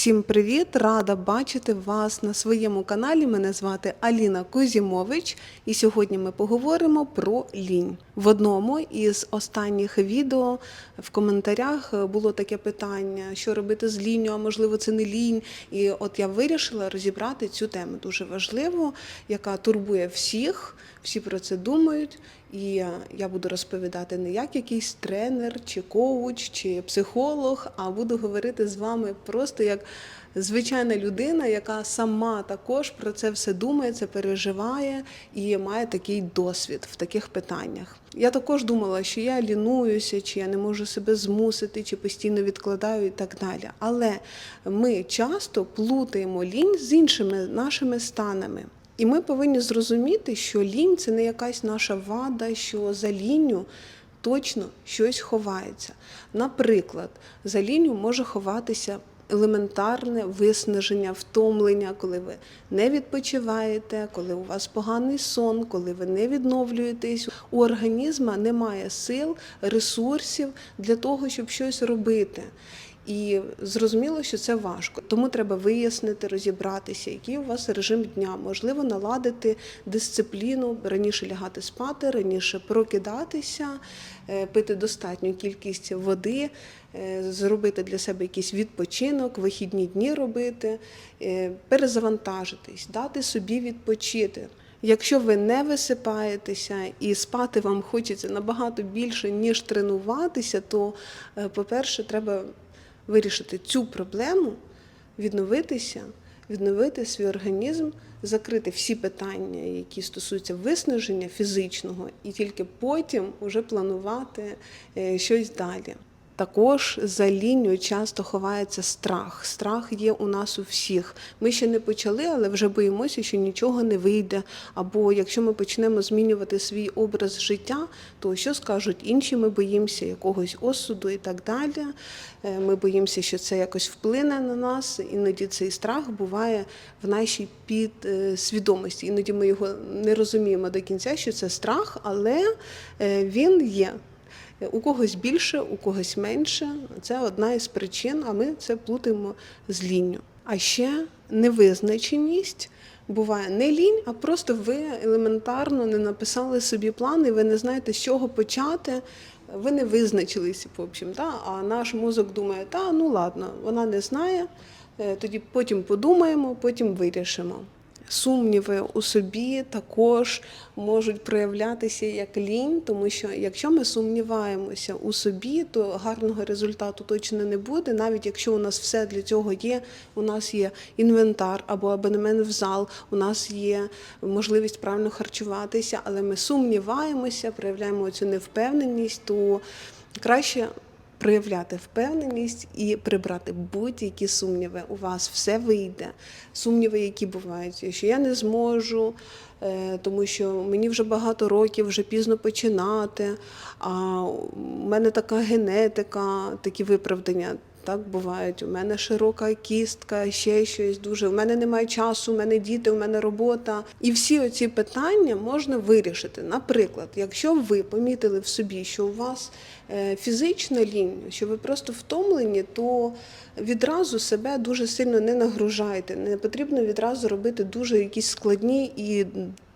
Всім привіт! Рада бачити вас на своєму каналі. Мене звати Аліна Кузімович, і сьогодні ми поговоримо про лінь. В одному із останніх відео в коментарях було таке питання: що робити з лінню, а можливо, це не лінь. І от я вирішила розібрати цю тему дуже важливу, яка турбує всіх. Всі про це думають, і я буду розповідати не як якийсь тренер, чи коуч, чи психолог, а буду говорити з вами просто як звичайна людина, яка сама також про це все думає, це переживає і має такий досвід в таких питаннях. Я також думала, що я лінуюся, чи я не можу себе змусити, чи постійно відкладаю і так далі. Але ми часто плутаємо лінь з іншими нашими станами. І ми повинні зрозуміти, що лінь це не якась наша вада, що за лінню точно щось ховається. Наприклад, за лінню може ховатися елементарне виснаження, втомлення, коли ви не відпочиваєте, коли у вас поганий сон, коли ви не відновлюєтесь. У організма немає сил, ресурсів для того, щоб щось робити. І зрозуміло, що це важко. Тому треба вияснити, розібратися, який у вас режим дня. Можливо, наладити дисципліну, раніше лягати спати, раніше прокидатися, е, пити достатню кількість води, е, зробити для себе якийсь відпочинок, вихідні дні робити, е, перезавантажитись, дати собі відпочити. Якщо ви не висипаєтеся і спати вам хочеться набагато більше, ніж тренуватися, то, е, по-перше, треба вирішити цю проблему, відновитися, відновити свій організм, закрити всі питання, які стосуються виснаження фізичного, і тільки потім вже планувати е, щось далі. Також за лінією часто ховається страх. Страх є у нас у всіх. Ми ще не почали, але вже боїмося, що нічого не вийде. Або якщо ми почнемо змінювати свій образ життя, то що скажуть інші? Ми боїмося якогось осуду і так далі. Е, Ми боїмося, що це якось вплине на нас. Іноді цей страх буває в нашій підсвідомості. Іноді ми його не розуміємо до кінця, що це страх, але е, він є. У когось більше, у когось менше. Це одна із причин, а ми це плутаємо з лінню. А ще невизначеність. Буває не лінь, а просто ви елементарно не написали собі план, і ви не знаєте, з чого почати. Ви не визначилися, в общем, да? а наш мозок думає, та ну ладно, вона не знає, е, тоді потім подумаємо, потім вирішимо. Сумніви у собі також можуть проявлятися як лінь, тому що якщо ми сумніваємося у собі, то гарного результату точно не буде. Навіть якщо у нас все для цього є, у нас є інвентар або абонемент в зал, у нас є можливість правильно харчуватися, але ми сумніваємося, проявляємо цю невпевненість, то краще проявляти впевненість і прибрати будь-які сумніви. У вас все вийде. Сумніви, які бувають, що я не зможу, е, тому що мені вже багато років, вже пізно починати. А у мене така генетика, такі виправдання. Так бувають. У мене широка кістка, ще щось дуже. У мене немає часу, у мене діти, у мене робота. І всі оці питання можна вирішити. Наприклад, якщо ви помітили в собі, що у вас е, фізична лінія, що ви просто втомлені, то відразу себе дуже сильно не нагружайте. Не потрібно відразу робити дуже якісь складні і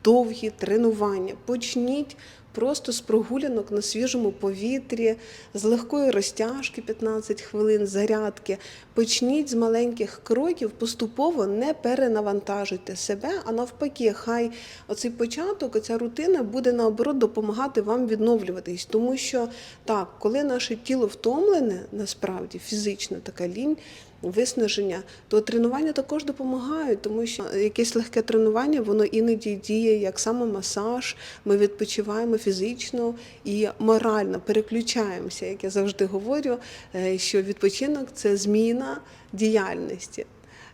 довгі тренування. Почніть просто з прогулянок на свіжому повітрі, з легкої розтяжки 15 хвилин, зарядки. Почніть з маленьких кроків, поступово не перенавантажуйте себе, а навпаки, хай оцей початок, оця рутина буде наоборот допомагати вам відновлюватись. Тому що так, коли наше тіло втомлене, насправді фізично така лінь виснаження, то тренування також допомагають, тому що якесь легке тренування, воно іноді діє як самомасаж, ми відпочиваємо фізично і морально переключаємося, як я завжди говорю, е, що відпочинок це зміна діяльності.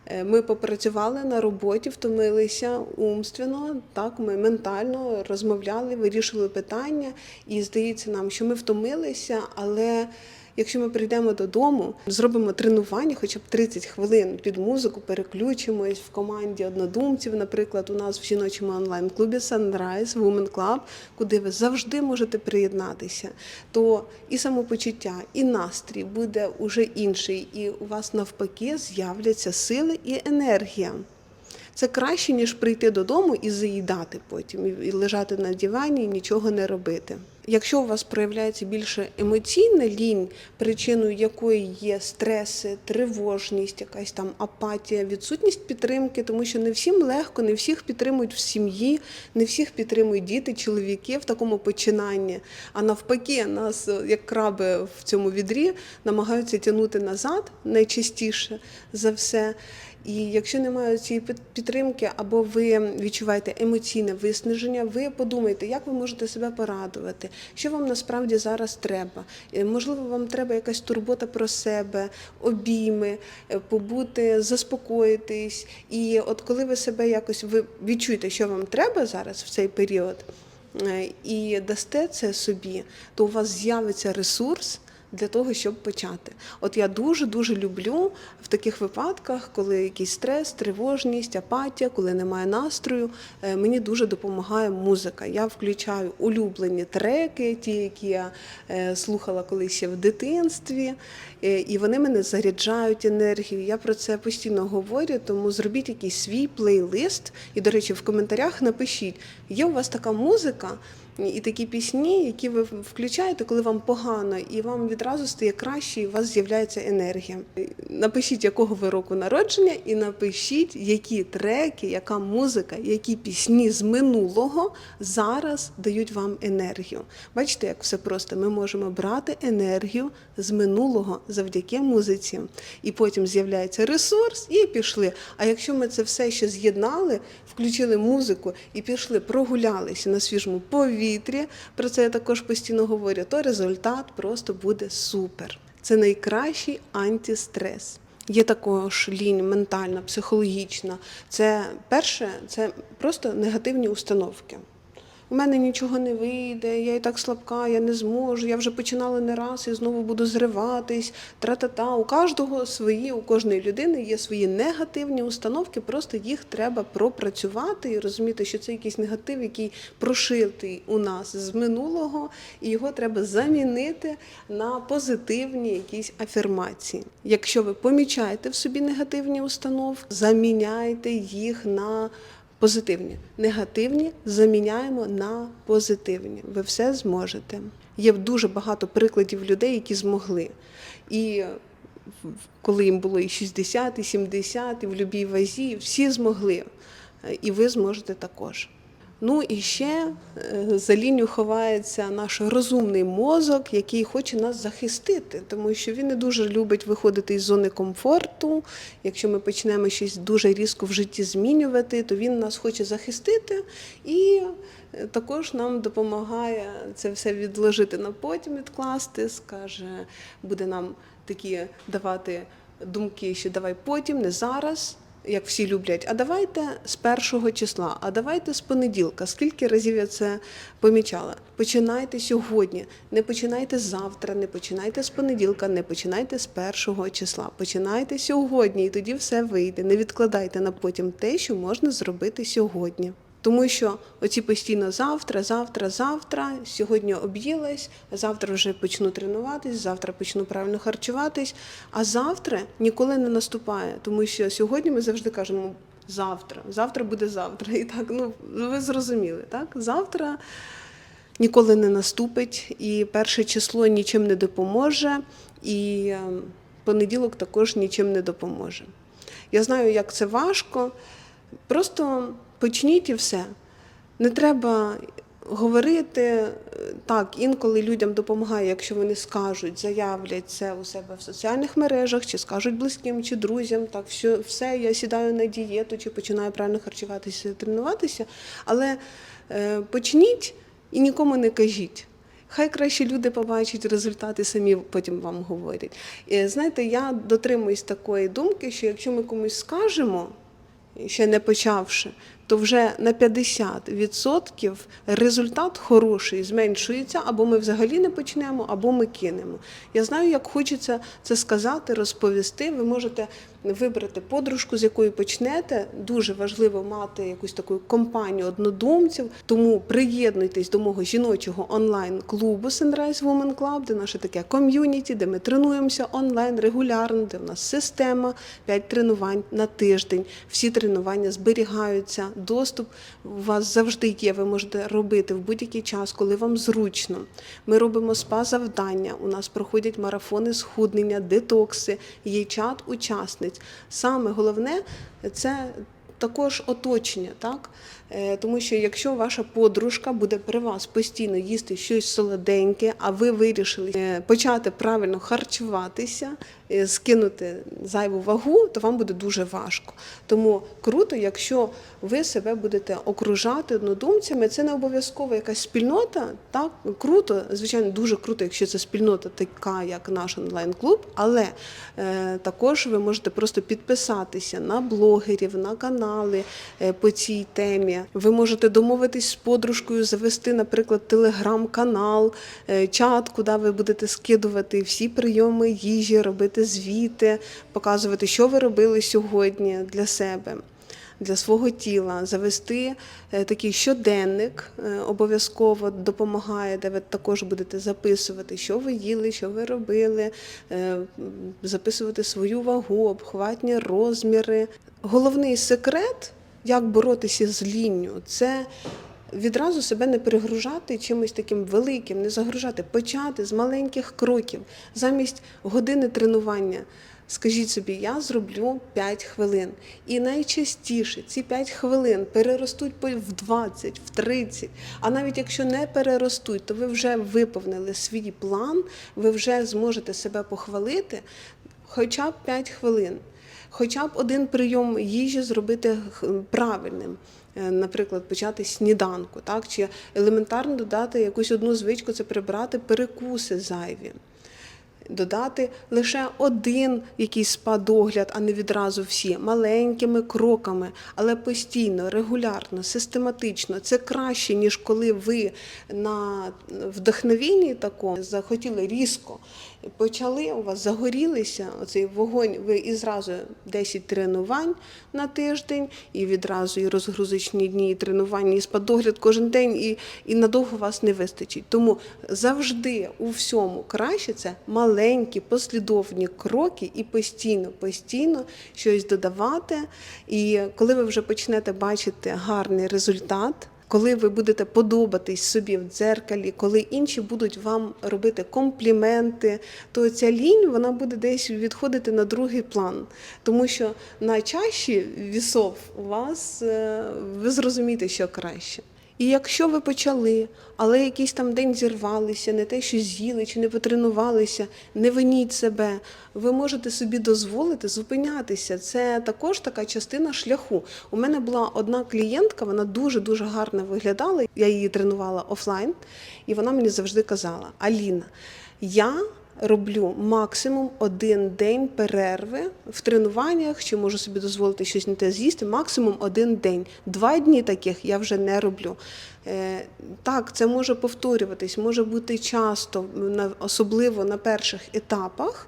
Е, Ми попрацювали на роботі, втомилися умственно, так ми ментально розмовляли, вирішили питання, і здається нам, що ми втомилися, але Якщо ми прийдемо додому, зробимо тренування, хоча б 30 хвилин під музику, переключимось в команді однодумців. Наприклад, у нас в жіночому онлайн-клубі Sunrise Women Club, куди ви завжди можете приєднатися, то і самопочуття, і настрій буде уже інший, і у вас навпаки з'являться сили і енергія. Це краще, ніж прийти додому і заїдати потім, і- лежати на дивані і нічого не робити. Якщо у вас проявляється більше емоційна лінь, причиною якої є стреси, тривожність, якась там апатія, відсутність підтримки, тому що не всім легко, не всіх підтримують в сім'ї, не всіх підтримують діти, чоловіки в такому починанні. А навпаки, нас, як краби в цьому відрі, намагаються тягнути назад найчастіше за все. І якщо немає цієї під- підтримки, або ви відчуваєте емоційне виснаження, ви подумайте, як ви можете себе порадувати, що вам насправді зараз треба. Е, Можливо, вам треба якась турбота про себе, обійми, е, побути, заспокоїтись. І от коли ви себе якось ви відчуєте, що вам треба зараз в цей період, е, і дасте це собі, то у вас з'явиться ресурс для того, щоб почати. От я дуже дуже люблю в таких випадках, коли якийсь стрес, тривожність, апатія, коли немає настрою. е, Мені дуже допомагає музика. Я включаю улюблені треки, ті, які я е, слухала колись ще в дитинстві, і вони мене заряджають енергію. Я про це постійно говорю, тому зробіть якийсь свій плейлист. І, до речі, в коментарях напишіть, є у вас така музика. І такі пісні, які ви включаєте, коли вам погано, і вам відразу стає краще, і у вас з'являється енергія. Напишіть, якого ви року народження, і напишіть, які треки, яка музика, які пісні з минулого зараз дають вам енергію. Бачите, як все просто. Ми можемо брати енергію з минулого завдяки музиці. І потім з'являється ресурс, і пішли. А якщо ми це все ще з'єднали, включили музику і пішли, прогулялися на свіжому повітрі, про це я також постійно говорю, то результат просто буде супер. Це найкращий антистрес. Є також лінь ментальна, психологічна. Це перше, це просто негативні установки. У мене нічого не вийде, я і так слабка, я не зможу, я вже починала не раз і знову буду зриватись. Тра-та-та. У кожного свої, у кожної людини є свої негативні установки, просто їх треба пропрацювати і розуміти, що це якийсь негатив, який прошитий у нас з минулого, і його треба замінити на позитивні якісь афірмації. Якщо ви помічаєте в собі негативні установки, заміняйте їх на позитивні. Негативні заміняємо на позитивні. Ви все зможете. Є дуже багато прикладів людей, які змогли. І коли їм було і 60, і 70, і в будь-якій вазі, всі змогли. Е, І ви зможете також. Ну і ще е, за лінію ховається наш розумний мозок, який хоче нас захистити, тому що він не дуже любить виходити із зони комфорту. Якщо ми почнемо щось дуже різко в житті змінювати, то він нас хоче захистити і е, також нам допомагає це все відложити на потім, відкласти, скаже, буде нам такі давати думки, що давай потім, не зараз як всі люблять, а давайте з першого числа, а давайте з понеділка. Скільки разів я це помічала? Починайте сьогодні, не починайте завтра, не починайте з понеділка, не починайте з першого числа. Починайте сьогодні, і тоді все вийде. Не відкладайте на потім те, що можна зробити сьогодні. Тому що оці постійно завтра, завтра, завтра, сьогодні об'їлась, завтра вже почну тренуватись, завтра почну правильно харчуватись, а завтра ніколи не наступає, тому що сьогодні ми завжди кажемо завтра, завтра буде завтра. І так, ну ви зрозуміли, так? Завтра ніколи не наступить, і перше число нічим не допоможе, і е, понеділок також нічим не допоможе. Я знаю, як це важко. Просто почніть і все. Не треба говорити е, так, інколи людям допомагає, якщо вони скажуть, заявлять це у себе в соціальних мережах, чи скажуть близьким, чи друзям, так, все, все, я сідаю на дієту, чи починаю правильно харчуватися, тренуватися. Але е, почніть і нікому не кажіть. Хай краще люди побачать результати, самі потім вам говорять. І, знаєте, я дотримуюсь такої думки, що якщо ми комусь скажемо, ще не почавши, то вже на 50% результат хороший зменшується, або ми взагалі не почнемо, або ми кинемо. Я знаю, як хочеться це сказати, розповісти. Ви можете вибрати подружку, з якої почнете. Дуже важливо мати якусь таку компанію однодумців. Тому приєднуйтесь до мого жіночого онлайн-клубу Sunrise Women Club, де наше таке ком'юніті, де ми тренуємося онлайн регулярно, де в нас система 5 тренувань на тиждень. Всі тренування зберігаються. Доступ у вас завжди є. Ви можете робити в будь-який час, коли вам зручно. Ми робимо спа-завдання. У нас проходять марафони схуднення, детокси, є чат учасниць. Саме головне це також оточення, так? Е, Тому що якщо ваша подружка буде при вас постійно їсти щось солоденьке, а ви вирішили е, почати правильно харчуватися, е, скинути зайву вагу, то вам буде дуже важко. Тому круто, якщо ви себе будете окружати однодумцями, це не обов'язково якась спільнота. Так круто, звичайно, дуже круто, якщо це спільнота така, як наш онлайн-клуб, але е, також ви можете просто підписатися на блогерів, на канали е, по цій темі. Ви можете домовитись з подружкою, завести, наприклад, телеграм-канал, е, чат, куди ви будете скидувати всі прийоми їжі, робити звіти, показувати, що ви робили сьогодні для себе. Для свого тіла завести е, такий щоденник е, обов'язково допомагає, де ви також будете записувати, що ви їли, що ви робили, записувати свою вагу, обхватні розміри. Головний секрет, як боротися з лінню, це відразу себе не перегружати чимось таким великим, не загружати, почати з маленьких кроків, замість години тренування. Скажіть собі, я зроблю 5 хвилин. І найчастіше ці 5 хвилин переростуть в 20, в 30. А навіть якщо не переростуть, то ви вже виповнили свій план, ви вже зможете себе похвалити хоча б 5 хвилин. Хоча б один прийом їжі зробити правильним. Е, Наприклад, почати сніданку, так? чи елементарно додати якусь одну звичку, це прибрати перекуси зайві додати лише один якийсь спа-догляд, а не відразу всі, маленькими кроками, але постійно, регулярно, систематично. Це краще, ніж коли ви на вдохновенні такому захотіли різко. Почали, у вас загорілися оцей вогонь, ви і зразу 10 тренувань на тиждень, і відразу і розгрузочні дні, і тренування, і спадогляд кожен день, і, і надовго вас не вистачить. Тому завжди у всьому краще це маленькі послідовні кроки і постійно, постійно щось додавати. І коли ви вже почнете бачити гарний результат. Коли ви будете подобатись собі в дзеркалі, коли інші будуть вам робити компліменти, то ця лінь вона буде десь відходити на другий план. Тому що на вісов у вас е, ви зрозумієте, що краще. І якщо ви почали, але якийсь там день зірвалися, не те, що з'їли чи не потренувалися, не виніть себе. Ви можете собі дозволити зупинятися. Це також така частина шляху. У мене була одна клієнтка, вона дуже дуже гарно виглядала. Я її тренувала офлайн, і вона мені завжди казала: Аліна, я роблю максимум один день перерви в тренуваннях, чи можу собі дозволити щось не те з'їсти, максимум один день. Два дні таких я вже не роблю. Е, Так, це може повторюватись, може бути часто, особливо на перших етапах.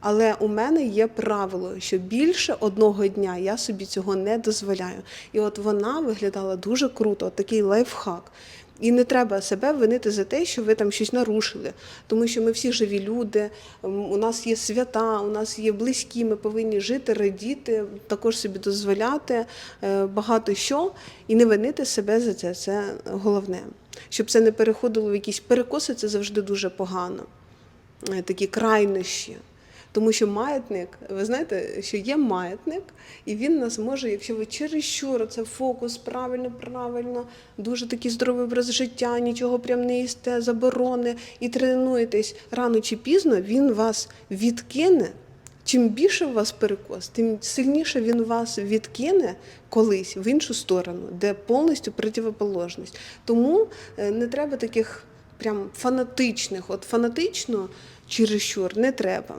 Але у мене є правило, що більше одного дня я собі цього не дозволяю. І от вона виглядала дуже круто, такий лайфхак. І не треба себе винити за те, що ви там щось нарушили, тому що ми всі живі люди, у нас є свята, у нас є близькі, ми повинні жити, радіти, також собі дозволяти е, багато що і не винити себе за це. Це головне. Щоб це не переходило в якісь перекоси, це завжди дуже погано. Е, Такі крайнощі. Тому що маятник, ви знаєте, що є маятник, і він нас може, якщо ви чересчур, це фокус правильно, правильно, дуже такий здоровий образ життя, нічого прям не їсте, заборони, і тренуєтесь рано чи пізно, він вас відкине. Чим більше у вас перекос, тим сильніше він вас відкине колись в іншу сторону, де повністю противоположність. Тому е, не треба таких прям фанатичних, от фанатично чересчур не треба.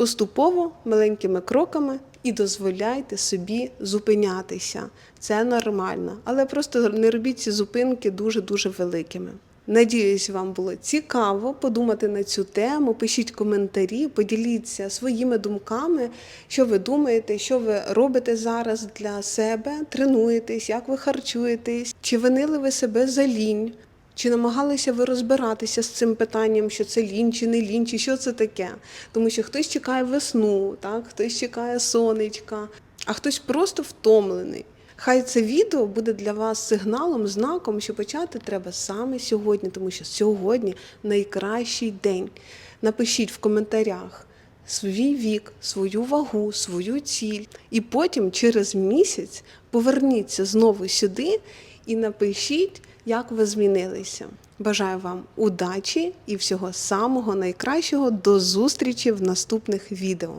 Поступово, маленькими кроками і дозволяйте собі зупинятися. Це нормально, але просто не робіть ці зупинки дуже-дуже великими. Надіюсь, вам було цікаво подумати на цю тему. Пишіть коментарі, поділіться своїми думками, що ви думаєте, що ви робите зараз для себе, тренуєтесь, як ви харчуєтесь, чи винили ви себе за лінь. Чи намагалися ви розбиратися з цим питанням, що це лінь не лінь, чи що це таке? Тому що хтось чекає весну, так? хтось чекає сонечка, а хтось просто втомлений. Хай це відео буде для вас сигналом, знаком, що почати треба саме сьогодні, тому що сьогодні найкращий день. Напишіть в коментарях свій вік, свою вагу, свою ціль. І потім через місяць поверніться знову сюди і напишіть, як ви змінилися. Бажаю вам удачі і всього самого найкращого. До зустрічі в наступних відео.